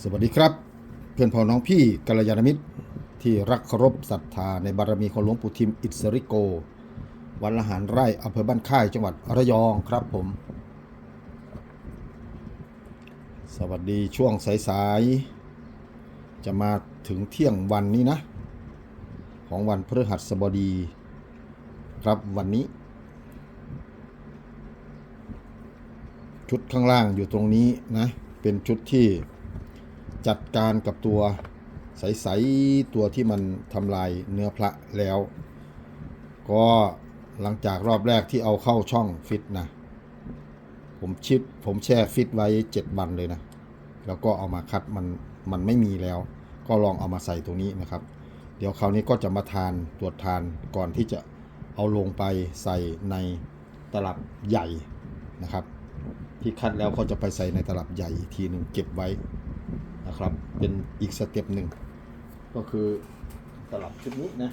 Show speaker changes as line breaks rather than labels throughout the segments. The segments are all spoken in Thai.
สวัสดีครับ เพื่อนพ้อน้องพี่กัลยาณมิตร ที่รักเคารพศรัทธาในบารมีของหลวงปู่ทิมอิสริโก วัดละหารไร่อำเภอบ้านค่ายจังหวัดระยองครับผม สวัสดีช่วงสายๆ จะมาถึงเที่ยงวันนี้นะ ของวันพฤหัสบดีครับวันนี้ ชุดข้างล่างอยู่ตรงนี้นะ เป็นชุดที่ จัดการกับตัวใสๆตัวที่มันทำลายเนื้อพระแล้ว ก็หลังจากรอบแรกที่เอาเข้าช่องฟิตนะ ผมชิดผมแช่ฟิตไว้เจ็ดวันเลยนะ แล้วก็เอามาคัดมันมันไม่มีแล้ว ก็ลองเอามาใส่ตรงนี้นะครับ เดี๋ยวคราวนี้ก็จะมาทานตรวจทานก่อนที่จะเอาลงไปใส่ในตลับใหญ่นะครับ ที่คัดแล้วก็จะไปใส่ในตลับใหญ่อีกทีหนึ่งเก็บไว้ นะครับ เป็นอีกสเต็ปหนึ่ง ก็คือตลับชุดนี้นะ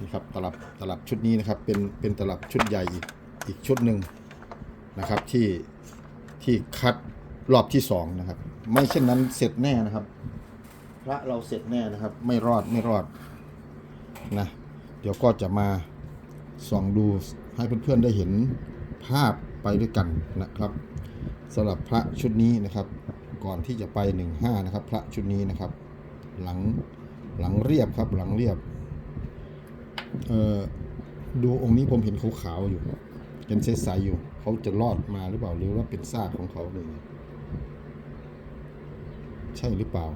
นี่ครับตลับตลับชุดนี้นะครับ เป็นเป็นตลับชุดใหญ่อีกอีกชุดหนึ่งนะครับที่ที่คัดรอบที่สองนะครับ ไม่เช่นนั้นเสร็จแน่นะครับ พระเราเสร็จแน่นะครับ ไม่รอดไม่รอดนะเดี๋ยวก็จะมาส่องดูให้เพื่อนๆได้เห็นภาพไปด้วยกันนะครับสำหรับพระชุดนี้นะครับ ก่อนที่จะไป 15 นะครับ พระชุดนี้นะครับ หลังหลังเรียบครับหลังเรียบเอ่อดูองค์นี้ผมเห็นขาวๆอยู่เป็นใสๆอยู่ เขาจะรอดมาหรือเปล่าหรือว่าเป็นซากของเขาเลยใช่หรือเปล่า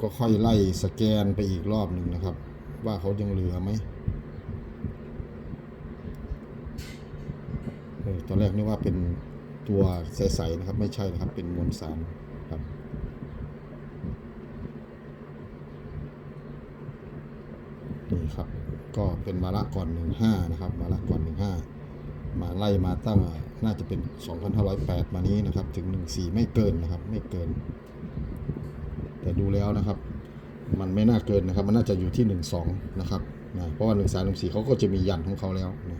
ก็ค่อยไล่สแกนไปอีกรอบหนึ่งนะครับ ว่าเขายังเหลือไหมเอตอนแรกนึกว่าเป็นตัวใสๆนะครับ ไม่ใช่นะครับ เป็นมวลสารครับนี่ครับ ก็เป็นมาละก่อน 15 นะครับ มาละก่อน 15 มาไล่มาตั้งน่าจะเป็น 2,508 มานี้นะครับ ถึง 14 ไม่เกินนะครับ ไม่เกิน แต่ดูแล้วนะครับ มันไม่น่าเกินนะครับ มันน่าจะอยู่ที่ 12 นะครับนะเพราะว่า 1 3 1 4เขาก็จะมียันของเขาแล้วนะ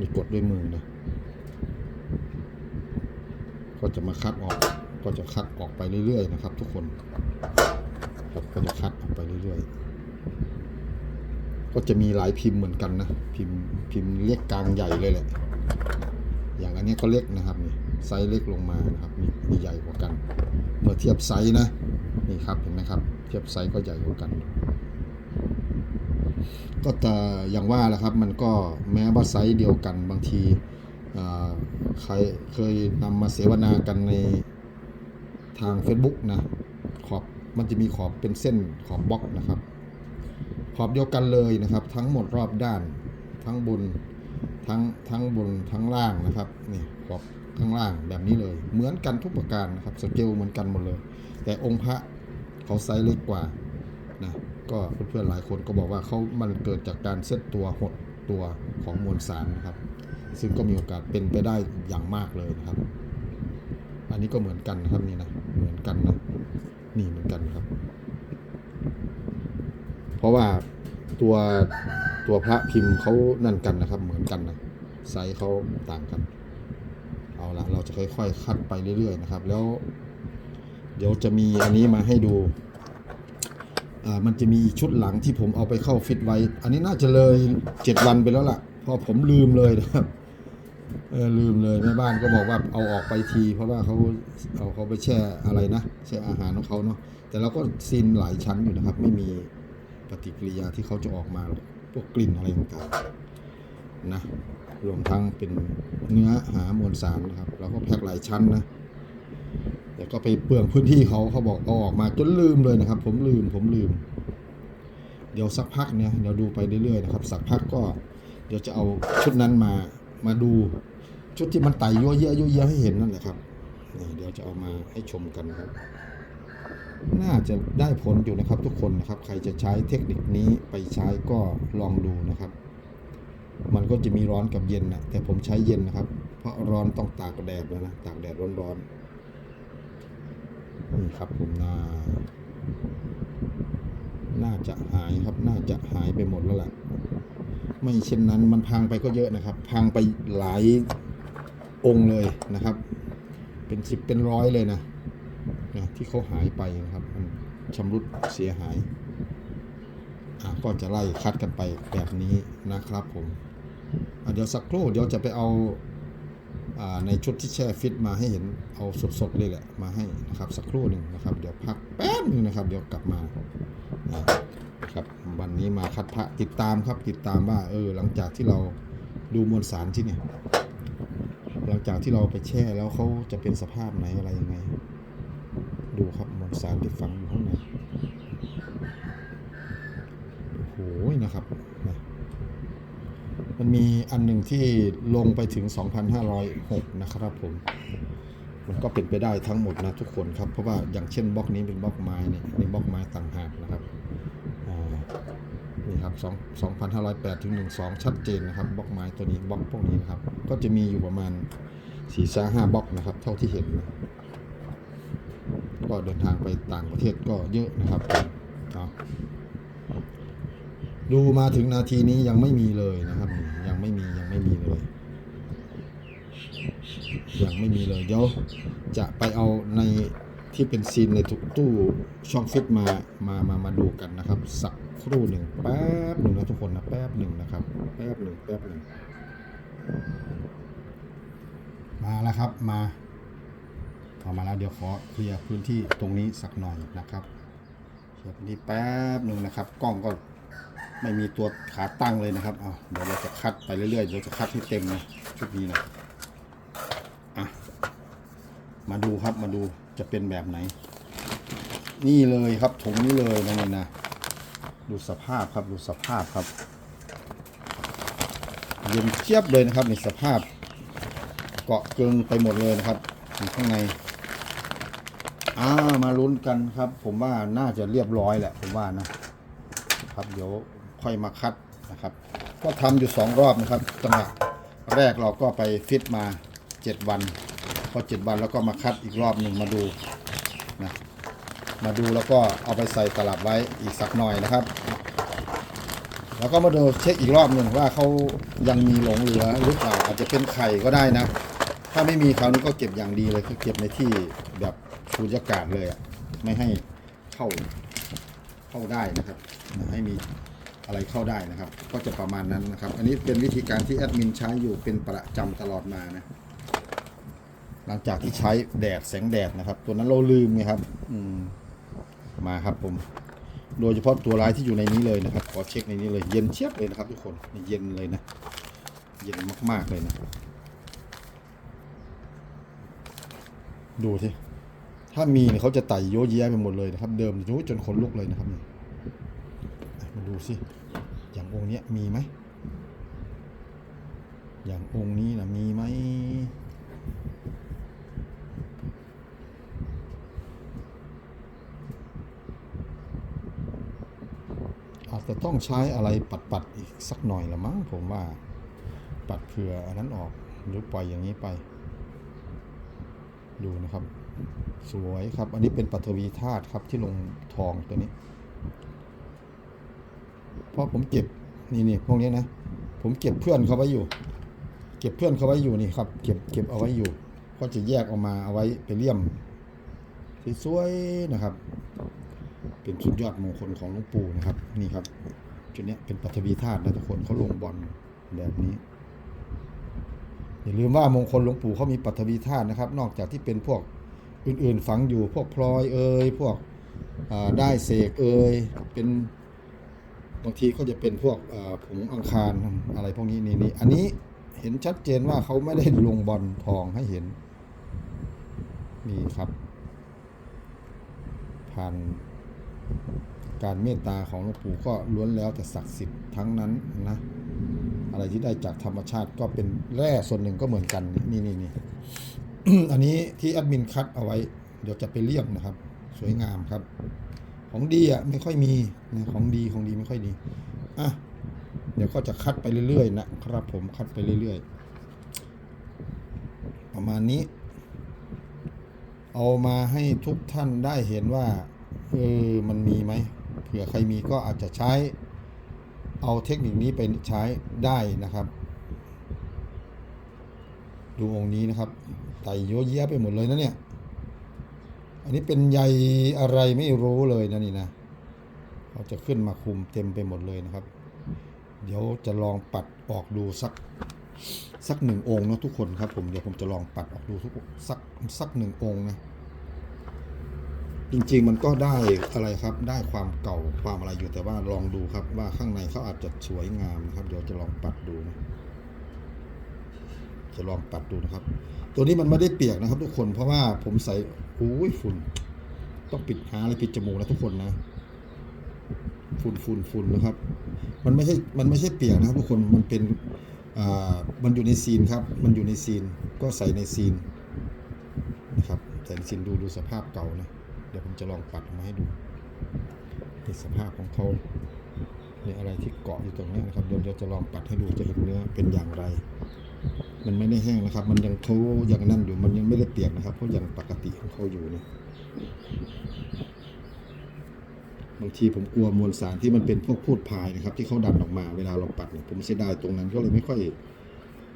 มีกดด้วยมือนะ ก็จะมาคัดออก ก็จะคัดออกไปเรื่อยๆนะครับ ทุกคนก็จะคัดออกไปเรื่อยๆ ก็จะมีหลายพิมพ์เหมือนกันนะพิมพ์พิมพ์เล็กกลางใหญ่เลยแหละอย่างอันนี้ก็เล็กนะครับนี่ไซส์เล็กลงมานะครับนี่มีใหญ่กว่ากัน เมื่อเทียบไซส์นะนี่ครับเห็นไหมครับ เทียบไซส์ก็ใหญ่กว่ากัน ก็แต่อย่างว่าแหละครับมันก็แม้ว่าไซส์เดียวกันบางที เคยนำมาเสวนากันในทาง Facebook นะขอบมันจะมีขอบเป็นเส้นขอบบล็อกนะครับ ขอบเดียวกันเลยนะครับ ทั้งหมดรอบด้านทั้งบนทั้งทั้งบนทั้งล่างนะครับนี่ขอบข้างล่างแบบนี้เลย เหมือนกันทุกประการนะครับสเกลเหมือนกันหมดเลย แต่องค์พระเขาไซส์เล็กกว่านะก็เพื่อนๆหลายคนก็บอกว่าเขามันเกิดจากการเซตตัวหดตัวของมวลสารนะครับ ซึ่งก็มีโอกาสเป็นไปได้อย่างมากเลยนะครับ อันนี้ก็เหมือนกันนะครับนี่นะเหมือนกันนะนี่เหมือนกันครับ เพราะว่าตัวตัวพระพิมพ์เขานั่นกันนะครับ เหมือนกันนะไซส์เขาต่างกันเอาละเราจะค่อยๆ คัดไปเรื่อยๆนะครับ แล้ว เดี๋ยวจะมีอันนี้มาให้ดูอ่ามันจะมีชุดหลังที่ผมเอาไปเข้าฟิตไว้ อันนี้น่าจะเลยเจ็ดวันไปแล้วล่ะ พราะผมลืมเลยนะครับเออลืมเลยแม่บ้านก็บอกว่าเอาออกไปที เพราะว่าเขาเอาเขาไปแช่อะไรนะแช่อาหารของเขาเนาะแต่เราก็ซีนหลายชั้นอยู่นะครับ ไม่มีปฏิกิริยาที่เขาจะออกมาหรอกพวกกลิ่นอะไรต่างๆนะรวมทั้งเป็นเนื้อหามวลสารนะครับเราก็แพ็คหลายชั้นนะแต่ก็ไปเปลืองพื้นที่เขาเขาบอกเอาออกมาจนลืมเลยนะครับ ผมลืมผมลืม เดี๋ยวสักพักเนี่ยเดี๋ยวดูไปเรื่อยๆนะครับ สักพักก็ เดี๋ยวจะเอาชุดนั้นมามาดูชุดที่มันไต่ยั่วเยอะยั่วเยอะให้เห็นนั่นแหละครับนี่เดี๋ยวจะเอามาให้ชมกันครับ น่าจะได้ผลอยู่นะครับทุกคนนะครับ ใครจะใช้เทคนิคนี้ไปใช้ก็ลองดูนะครับ มันก็จะมีร้อนกับเย็นนะแต่ผมใช้เย็นนะครับ เพราะร้อนต้องตากแดดนะนะตากแดดร้อนๆนี่ครับผมน่าน่าจะหายครับ น่าจะหายไปหมดแล้วแหละ ไม่เช่นนั้นมันพังไปก็เยอะนะครับ พังไปหลายองค์เลยนะครับ เป็นสิบเป็นร้อยเลยนะนะที่เขาหายไปนะครับ มันชำรุดเสียหายอะก็จะไล่คัดกันไปแบบนี้นะครับผมเดี๋ยวสักครู่เดี๋ยวจะไปเอาอ่าในชุดที่แช่ฟิตมาให้เห็นเอาสดๆเลยแหละมาให้นะครับสักครู่หนึ่งนะครับ เดี๋ยวพักแป๊บนึงนะครับ เดี๋ยวกลับมา ครับวันนี้มาคัดพระติดตามครับติดตามว่าเออหลังจากที่เราดูมวลสารที่เนี่ยหลังจากที่เราไปแช่แล้วเขาจะเป็นสภาพไหนอะไรยังไง ดูครับมวลสารที่ฝังอยู่ข้างในโอ้โหนะครับนะมันมีอันหนึ่งที่ลงไปถึง 2,506 นะครับผม มันก็เป็นไปได้ทั้งหมดนะทุกคนครับ เพราะว่าอย่างเช่นบล็อกนี้เป็นบล็อกไม้เนี่ยนี่บล็อกไม้ต่างหากนะครับ ครับ2 2,508ถึง12 ชัดเจนนะครับบล็อกไม้ตัวนี้บล็อกพวกนี้นะครับ ก็จะมีอยู่ประมาณ4 5 5บล็อกนะครับ เท่าที่เห็นนะก็เดินทางไปต่างประเทศก็เยอะนะครับดูมาถึงนาทีนี้ยังไม่มีเลยนะครับ ยังไม่มียังไม่มีเลยยังไม่มีเลยเดี๋ยวจะไปเอาใน ที่เป็นซีนในทุกตู้ช่องฟิตมามามามาดูกันนะครับ สักครู่หนึ่งแป๊บหนึ่งนะทุกคนนะแป๊บหนึ่งนะครับ แป๊บหนึ่งแป๊บหนึ่งมาแล้วครับมาเอามาแล้วเดี๋ยวขอเคลียร์พื้นที่ตรงนี้สักหน่อยนะครับเคลียร์พื้นที่แป๊บหนึ่งนะครับ กล้องก็ไม่มีตัวขาตั้งเลยนะครับเอาเดี๋ยวเราจะคัดไปเรื่อยๆเดี๋ยวจะคัดให้เต็มนะชุดนี้นะอะมาดูครับมาดู จะเป็นแบบไหน นี่เลยครับถุงนี้เลยนะนี่นะดูสภาพครับดูสภาพครับเย็นเจี๊ยบเลยนะครับในสภาพเกาะเกิงไปหมดเลยนะครับข้างในอ่ามาลุ้นกันครับ ผมว่าน่าจะเรียบร้อยแหละผมว่านะครับเดี๋ยวค่อยมาคัดนะครับ ก็ทำอยู่สองรอบนะครับจังหวะแรกเราก็ไปฟิตมา7วัน พอ7วันแล้วก็มาคัดอีกรอบหนึ่งมาดูนะมาดูแล้วก็เอาไปใส่ตลับไว้อีกสักหน่อยนะครับ แล้วก็มาดูเช็คอีกรอบหนึ่งว่าเขายังมีหลงเหลือหรือเปล่าอาจจะเป็นไข่ก็ได้นะ ถ้าไม่มีคราวนี้ก็เก็บอย่างดีเลยคือเก็บในที่แบบสูญญากาศเลยอะไม่ให้เข้าเข้าได้นะครับ ให้มีอะไรเข้าได้นะครับ ก็จะประมาณนั้นนะครับ อันนี้เป็นวิธีการที่แอดมินใช้อยู่เป็นประจำตลอดมานะ หลังจากที่ใช้แดดแสงแดดนะครับ ตัวนั้นเราลืมไงครับ อืมมาครับผม โดยเฉพาะตัวร้ายที่อยู่ในนี้เลยนะครับ ขอเช็คในนี้เลย เย็นเชียบเลยนะครับ ทุกคนเย็นเลยนะ เย็นมากๆเลยนะ ดูสิถ้ามีเนี่ยเขาจะไต่โยเยะไปหมดเลยนะครับ เดิมโอ้ยจนขนลุกเลยนะครับมาดูสิอย่างองค์เนี้ยมีไหมอย่างองค์นี้นะมีไหม อาจจะ ต้องใช้อะไรปัดๆอีกสักหน่อยละมั้งผมว่า ปัดเผื่ออันนั้นออกหรือปล่อยอย่างนี้ไป ดูนะครับ สวยครับ อันนี้เป็นปัทวีธาตุครับที่ลงทองตัวนี้ เพราะผมเก็บนี่นี่พวกนี้นะ ผมเก็บเพื่อนเขาไว้อยู่ เก็บเพื่อนเขาไว้อยู่นี่ครับ เก็บเก็บเอาไว้อยู่ ก็จะแยกออกมาเอาไว้ไปเลี่ยมสวยๆนะครับ เป็นสุดยอดมงคลของหลวงปู่นะครับ นี่ครับจุดนี้เป็นปัทวีธาตุนะทุกคนเขาลงบอลแบบนี้ อย่าลืมว่ามงคลหลวงปู่เขามีปัทวีธาตุนะครับ นอกจากที่เป็นพวกอื่นๆฝังอยู่พวกพลอยเอ่ยพวกได้เสกเอ่ยเป็นบางทีก็จะเป็นพวกผงอังคารอะไรพวกนี้นี่นี่อันนี้เห็นชัดเจนว่าเขาไม่ได้ลงบอลทองให้เห็นนี่ครับผ่าน การเมตตาของหลวงปู่ก็ล้วนแล้วแต่ศักดิ์สิทธิ์ทั้งนั้นนะ อะไรที่ได้จากธรรมชาติก็เป็นแร่ส่วนหนึ่งก็เหมือนกันนี่นี่นี่อันนี้ที่แอดมินคัดเอาไว้ เดี๋ยวจะไปเลี่ยมนะครับ สวยงามครับ ของดีอะไม่ค่อยมีนะของดีของดีไม่ค่อยดีอะเดี๋ยวก็จะคัดไปเรื่อยๆนะครับผมคัดไปเรื่อยๆ ประมาณนี้ เอามาให้ทุกท่านได้เห็นว่า เออมันมีไหมเผื่อใครมีก็อาจจะใช้เอาเทคนิคนี้ไปใช้ได้นะครับ ดูองค์นี้นะครับไต่เยอะแยะไปหมดเลยนะเนี่ย อันนี้เป็นใยอะไรไม่รู้เลยนะนี่นะเขาจะขึ้นมาคุมเต็มไปหมดเลยนะครับ เดี๋ยวจะลองปัดออกดูสักสักหนึ่งองค์นะทุกคนครับผมเดี๋ยวผมจะลองปัดออกดูทุกสักสักหนึ่งองค์นะ จริงๆมันก็ได้อะไรครับได้ความเก่าความอะไรอยู่แต่ว่าลองดูครับว่าข้างในเขาอาจจะสวยงามนะครับ เดี๋ยวจะลองปัดดูนะจะลองปัดดูนะครับ ตัวนี้มันไม่ได้เปียกนะครับ ทุกคนเพราะว่าผมใส่โอ้ยฝุ่น ต้องปิดหาอะไรปิดจมูกนะทุกคนนะฝุ่นฝุ่นฝุ่นนะครับ มันไม่ใช่มันไม่ใช่เปียกนะครับ ทุกคนมันเป็นอ่ามันอยู่ในซีนครับ มันอยู่ในซีนก็ใส่ในซีนนะครับใส่ในซีนดูดูสภาพเก่านะ เดี๋ยวผมจะลองปัดออกมาให้ดูนี่สภาพของเขาเนี่ยอะไรที่เกาะอยู่ตรงนี้นะครับเดี๋ยวเดี๋ยวจะลองปัดให้ดูจะเห็นเนื้อเป็นอย่างไร มันไม่ได้แห้งนะครับ มันยังเขายังนั่นอยู่มันยังไม่ได้เปียกนะครับเขายังปกติของเขาอยู่นะบางทีผมกลัวมวลสารที่มันเป็นพวกพูดพายนะครับ ที่เขาดันออกมาเวลาเราปัดเนี่ยผมเสียดายตรงนั้นก็เลยไม่ค่อย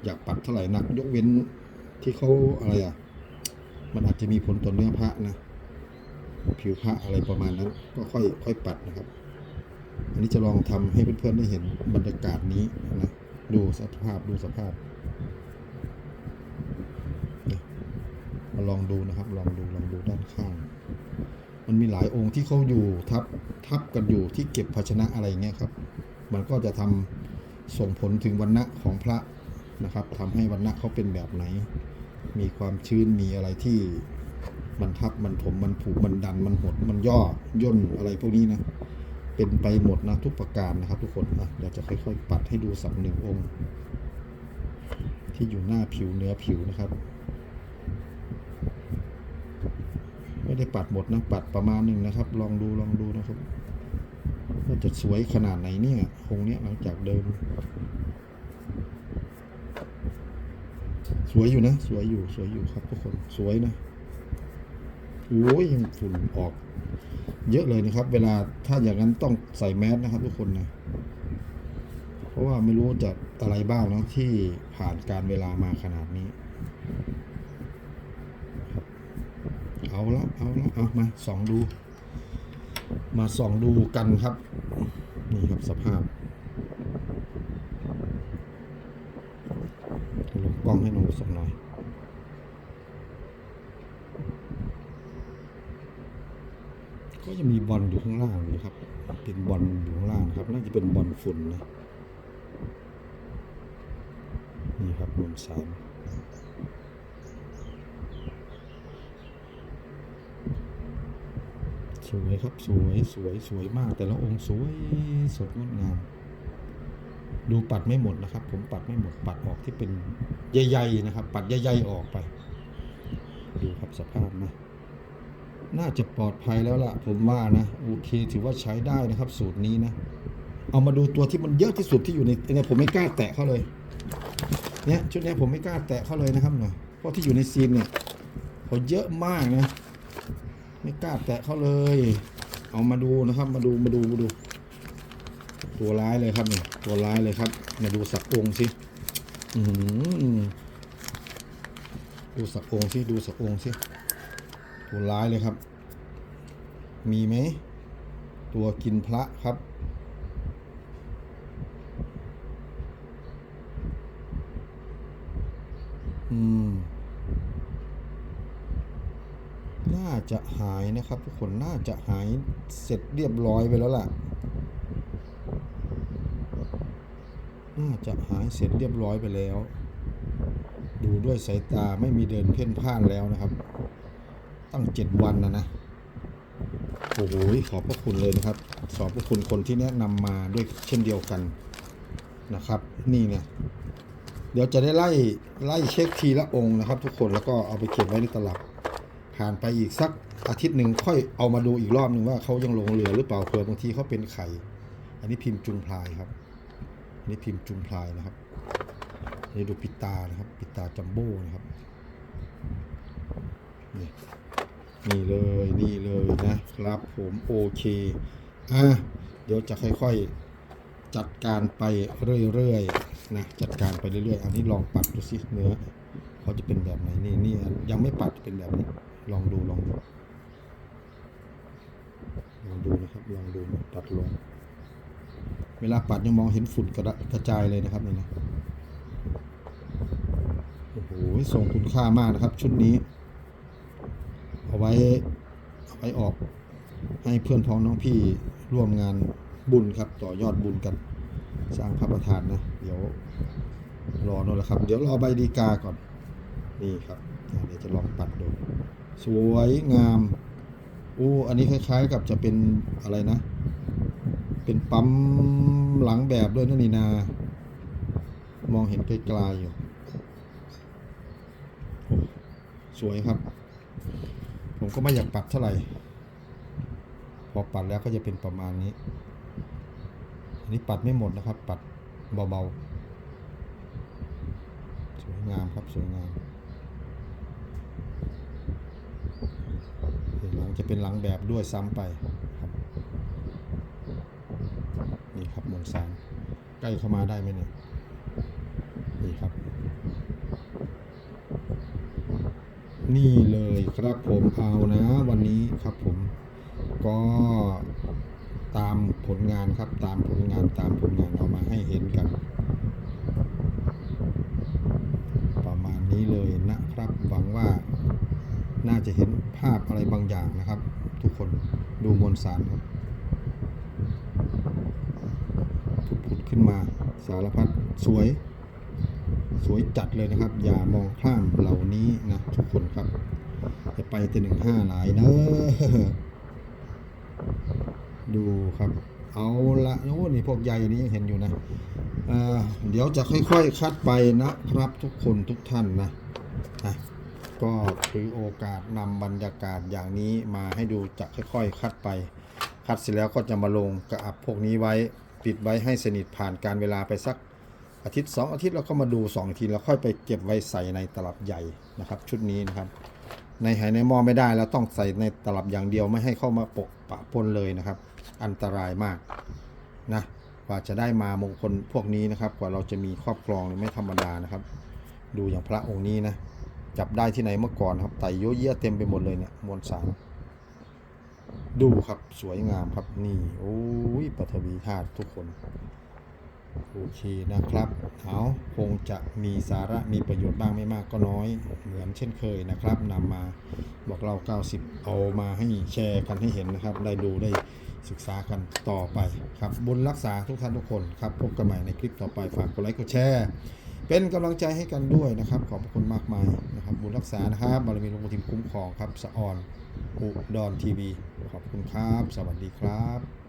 อยากปัดเท่าไหร่นัก ยกเว้นที่เขาอะไรอะมันอาจจะมีผลต่อเนื้อพระนะ ผิวพระอะไรประมาณนั้น ก็ค่อยค่อยปัดนะครับ อันนี้จะลองทำให้เพื่อนๆได้เห็นบรรยากาศนี้นะดูสภาพดูสภาพมาลองดูนะครับ ลองดูลองดูด้านข้าง มันมีหลายองค์ที่เขาอยู่ทับทับกันอยู่ที่เก็บภาชนะอะไรเงี้ยครับ มันก็จะทำส่งผลถึงวันณะของพระนะครับทำให้วันณะเขาเป็นแบบไหน มีความชื้นมีอะไรที่ มันทับมันถมมันผูกมันดันมันหดมันย่อย่นอะไรพวกนี้นะ เป็นไปหมดนะทุกประการนะครับ ทุกคนอะเดี๋ยวจะค่อยๆปัดให้ดูสักหนึ่งองค์ ที่อยู่หน้าผิวเนื้อผิวนะครับไม่ได้ปัดหมดนะปัดประมาณหนึ่งนะครับ ลองดูลองดูนะครับว่าจะสวยขนาดไหนเนี่ยองเนี้ยหลังจากเดิม สวยอยู่นะ สวยอยู่สวยอยู่ครับทุกคนสวยนะ อ้ยยังฝุ่นออกเยอะเลยนะครับ เวลาถ้าอย่างนั้นต้องใส่แมสนะครับทุกคนนะเพราะว่าไม่รู้จะอะไรบ้างนะที่ผ่านการเวลามาขนาดนี้ เอาละเอาละเอามาส่องดู มาส่องดูกันครับ นี่ครับสภาพลงกล้องให้น้องสักหน่อย ก็จะมีบอลอยู่ข้างล่างนะครับ เป็นบอลอยู่ข้างล่างครับ น่าจะเป็นบอลฝุ่นนะ นี่ครับมวลสารสวยครับสวยสวยสวยมาก แต่ละองค์สวยสดงดงาม ดูปัดไม่หมดนะครับ ผมปัดไม่หมดปัดออกที่เป็นใยๆนะครับ ปัดใยๆออกไป ดูครับสภาพนะ น่าจะปลอดภัยแล้วล่ะ ผมว่านะโอเค ถือว่าใช้ได้นะครับ สูตรนี้นะ เอามาดูตัวที่มันเยอะที่สุดที่อยู่ในเนี่ยผมไม่กล้าแตะเขาเลยเนี่ยชุดนี้ผมไม่กล้าแตะเขาเลยนะครับเนาะเพราะที่อยู่ในซีนเนี่ยเขาเยอะมากนะไม่กล้าแตะเขาเลย เอามาดูนะครับ มาดูมาดูมาดู ตัวร้ายเลยครับเนี่ยตัวร้ายเลยครับมาดูสักองค์สิอืดูสักองค์สิดูสักองค์สิ ตัวร้ายเลยครับ มีไหม ตัวกินพระครับ อืม น่าจะหายนะครับ ทุกคนน่าจะหายเสร็จเรียบร้อยไปแล้วล่ะ น่าจะหายเสร็จเรียบร้อยไปแล้วดูด้วยสายตาไม่มีเดินเพ่นพ่านแล้วนะครับ ตั้งเจ็ดวันนะนะโอ้โหขอบพระคุณเลยนะครับขอบพระคุณคนที่แนะนำมาด้วยเช่นเดียวกันนะครับ นี่เนี่ยเดี๋ยวจะได้ไล่ไล่เช็คทีละองค์นะครับ ทุกคนแล้วก็เอาไปเก็บไว้ในตลับ ผ่านไปอีกสักอาทิตย์หนึ่งค่อยเอามาดูอีกรอบหนึ่งว่าเขายังลงเหลือหรือเปล่าเผื่อบางทีเขาเป็นไข่ อันนี้พิมพ์จุงพลายครับ อันนี้พิมพ์จุงพลายนะครับนนี้ดูปิตานะครับ ปิตาจัมโบ้นะครับนี่ นี่เลยนี่เลยนะครับผมโอเคอะเดี๋ยวจะค่อยๆจัดการไปเรื่อยๆนะจัดการไปเรื่อยๆ อันนี้ลองปัดดูสิเนื้อเขาจะเป็นแบบไหนนี่นี่ยังไม่ปัดเป็นแบบนี้ ลองดูลองดูลองดูนะครับลองดูนะปัดลง เวลาปัดยังมองเห็นฝุ่นกระกระจายเลยนะครับนี่นะโอ้โหทรงคุณค่ามากนะครับ ชุดนี้ เอาไว้เอาไว้ออกให้เพื่อนพ้องน้องพี่ร่วมงานบุญครับ ต่อยอดบุญกันสร้างพระประธานนะ เดี๋ยวรอโน่นแหละครับ เดี๋ยวรอใบดีกาก่อน นี่ครับเดี๋ยวจะลองปัดดู สวยงามอู้อันนี้คล้าย ๆ กับจะเป็นอะไรนะ เป็นปั๊มหลังแบบด้วยนะนี่นา มองเห็นไกลๆอยู่ สวยครับ ผมก็ไม่อยากปัดเท่าไหร่ พอปัดแล้วก็จะเป็นประมาณนี้ อันนี้ปัดไม่หมดนะครับ ปัดเบาๆ สวยงามครับสวยงามหลังจะเป็นหลังแบบด้วยซ้ำไปครับ นี่ครับมวลสารใกล้เข้ามาได้ไหมเนี่ย นี่ครับ นี่เลยครับผมเอานะ วันนี้ครับผมก็ตามผลงานครับตามผลงานตามผลงานเอามาให้เห็นกัน ประมาณนี้เลยนะครับหวังว่าน่าจะเห็นภาพอะไรบางอย่างนะครับ ทุกคนดูมวลสารครับผุดขึ้นมาสารพัดสวย สวยจัดเลยนะครับ อย่ามองข้ามเหล่านี้นะทุกคนครับจะไปแต่หนึ่งห้าหลายเนอะดูครับ เอาละโอ้นี่พวกใยนี้ยังเห็นอยู่นะอ่าเดี๋ยวจะค่อยๆ คัดไปนะครับทุกคนทุกท่านนะะก็ถือโอกาสนำบรรยากาศอย่างนี้มาให้ดูจะค่อยๆ คัดไป คัดเสร็จแล้วก็จะมาลงกระอับพวกนี้ไว้ปิดไว้ให้สนิทผ่านการเวลาไปสัก อาทิตย์สองอาทิตย์แล้วก็มาดูสองทีแล้วค่อยไปเก็บไว้ใส่ในตลับใหญ่นะครับ ชุดนี้นะครับ ในไหในหม้อไม่ได้แล้วต้องใส่ในตลับอย่างเดียวไม่ให้เข้ามาปกปะปนเลยนะครับ อันตรายมากนะกว่าจะได้มามงคลพวกนี้นะครับ กว่าเราจะมีครอบครองไม่ธรรมดานะครับ ดูอย่างพระองค์นี้นะจับได้ที่ไหนเมื่อก่อนครับไต่เยอะแยะเต็มไปหมดเลยเนี่ยมวลสารดูครับสวยงามครับนี่โอ้ยปฐวีธาตุทุกคน โอเคนะครับเอาคงจะมีสาระมีประโยชน์บ้างไม่มากก็น้อยเหมือนเช่นเคยนะครับนำมาบอกเรา 90 เอามาให้แชร์กันให้เห็นนะครับ ได้ดูได้ศึกษากันต่อไปครับบุญรักษาทุกท่านทุกคนครับพบกันใหม่ในคลิปต่อไปฝากกดไลค์กดแชร์เป็นกำลังใจให้กันด้วยนะครับ ขอบคุณมากมายนะครับ บุญรักษานะครับบารมีหลวงปู่ทิมคุ้มครองครับสะออนอุดรทีวี ขอบคุณครับ สวัสดีครับ